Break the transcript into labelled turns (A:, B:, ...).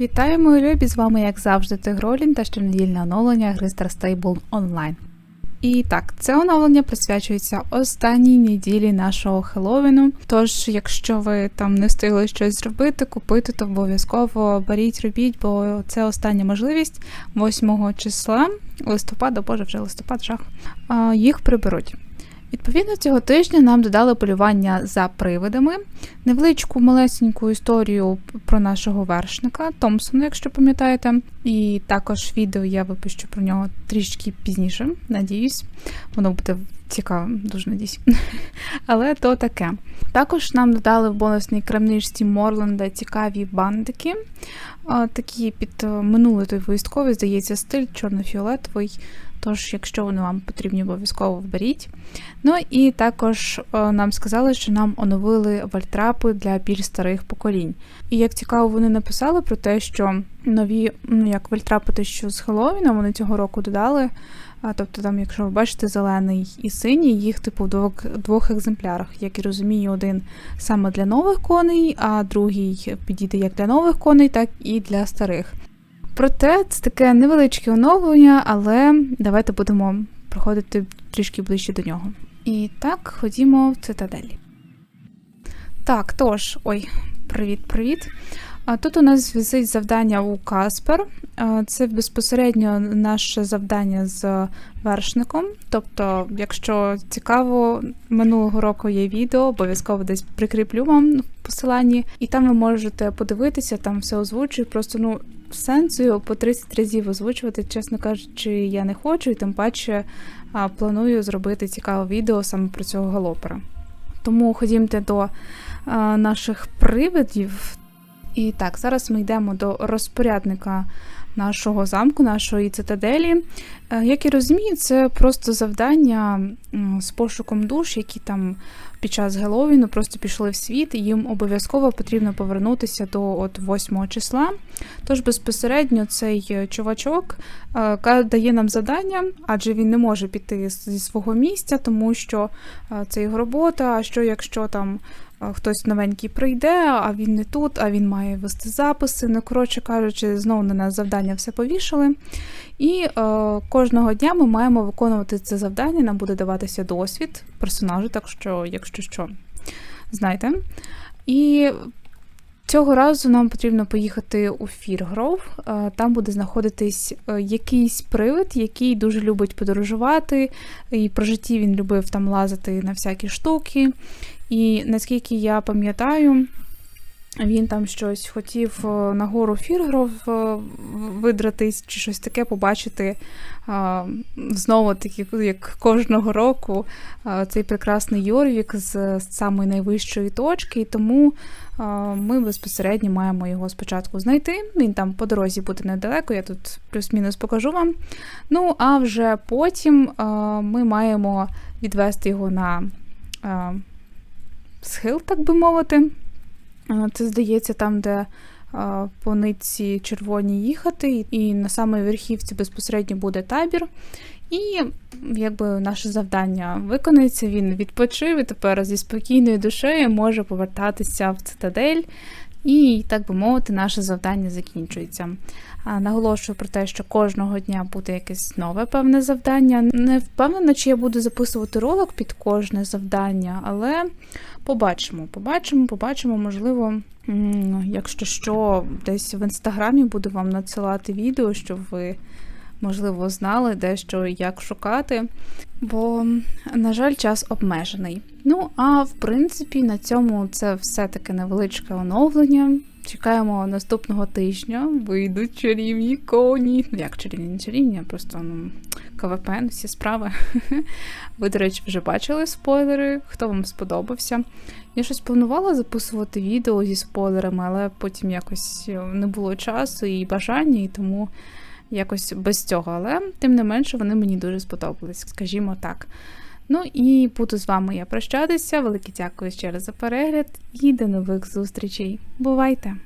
A: Вітаю, мої любі! З вами, як завжди, Тигролін та щонедільне оновлення гри Star Online. І так, це оновлення присвячується останній неділі нашого Хеллоуіну. Тож, якщо ви там не встигли щось зробити, купити, то обов'язково беріть, робіть, бо це остання можливість 8 числа листопада, боже, вже листопад, жах, їх приберуть. Відповідно, цього тижня нам додали полювання за привидами, невеличку малесеньку історію про нашого вершника Томпсона, якщо пам'ятаєте. І також відео я випущу про нього трішки пізніше, надіюсь. Воно буде цікаве, дуже надіюсь. Але то таке. Також нам додали в бонусній крамничці Морленда цікаві бандики. Такі під е, минулий той військовий, здається, стиль чорно-фіолетовий. Тож, якщо вони вам потрібні, обов'язково вберіть. Ну і також е, нам сказали, що нам оновили вальтрапи для більш старих поколінь. І як цікаво, вони написали про те, що нові, ну як вельтрапити, що з Хеллоуіна, вони цього року додали. А, тобто, там, якщо ви бачите зелений і синій, їх типу в двох, двох екземплярах. Як і розумію, один саме для нових коней, а другий підійде як для нових коней, так і для старих. Проте це таке невеличке оновлення, але давайте будемо проходити трішки ближче до нього. І так, ходімо в цитаделі. Так, тож, ой, привіт-привіт. Тут у нас висить завдання у Каспер. Це безпосередньо наше завдання з вершником. Тобто, якщо цікаво, минулого року є відео, обов'язково десь прикріплю вам в посиланні, і там ви можете подивитися, там все озвучую. Просто ну сенсу його по 30 разів озвучувати, чесно кажучи, я не хочу, і тим паче планую зробити цікаве відео саме про цього галопера. Тому ходімте до наших привидів. І так, зараз ми йдемо до розпорядника нашого замку, нашої цитаделі. Е, Як я розумію, це просто завдання з пошуком душ, які там під час Геловіну просто пішли в світ, і їм обов'язково потрібно повернутися до от 8 числа. Тож безпосередньо цей чувачок е, дає нам завдання, адже він не може піти зі свого місця, тому що е, це його робота. А що якщо там хтось новенький прийде, а він не тут, а він має вести записи. Ну, коротше кажучи, знову на нас завдання все повішали. І е, кожного дня ми маємо виконувати це завдання. Нам буде даватися досвід персонажу, так що, якщо що, знаєте. І цього разу нам потрібно поїхати у Фіргров. Е, Там буде знаходитись е, якийсь привид, який дуже любить подорожувати. І про житті він любив там лазити на всякі штуки. І наскільки я пам'ятаю, він там щось хотів е, на гору Фіргров е, видратись чи щось таке побачити. е, Знову таки, як кожного року, цей прекрасний Йорвік з самої найвищої точки, і тому ми безпосередньо маємо його спочатку знайти. Він там по дорозі буде недалеко, я тут плюс-мінус покажу вам. Ну, а вже потім ми маємо відвести його на схил, так би мовити. Це здається там, де по нитці червоні їхати, і на самій верхівці безпосередньо буде табір. І якби наше завдання виконається, він відпочив і тепер зі спокійною душею може повертатися в цитадель. І, так би мовити, наше завдання закінчується. Наголошую про те, що кожного дня буде якесь нове певне завдання. Не впевнена, чи я буду записувати ролик під кожне завдання, але побачимо, побачимо, побачимо, можливо, якщо що, десь в інстаграмі буду вам надсилати відео, щоб ви, можливо, знали дещо як шукати. Бо, на жаль, час обмежений. Ну, а в принципі, на цьому це все таке невеличке оновлення. Чекаємо наступного тижня. Вийдуть чарівні коні. Ну, як чарівні, не чарівні, а просто ну, КВП, всі справи. Ви, до речі, вже бачили спойлери, хто вам сподобався. Я щось планувала записувати відео зі спойлерами, але потім якось не було часу і бажання, і тому якось без цього. Але тим не менше вони мені дуже сподобались, скажімо так. Ну і буду з вами я прощатися. Велике дякую ще раз за перегляд і до нових зустрічей. Бувайте!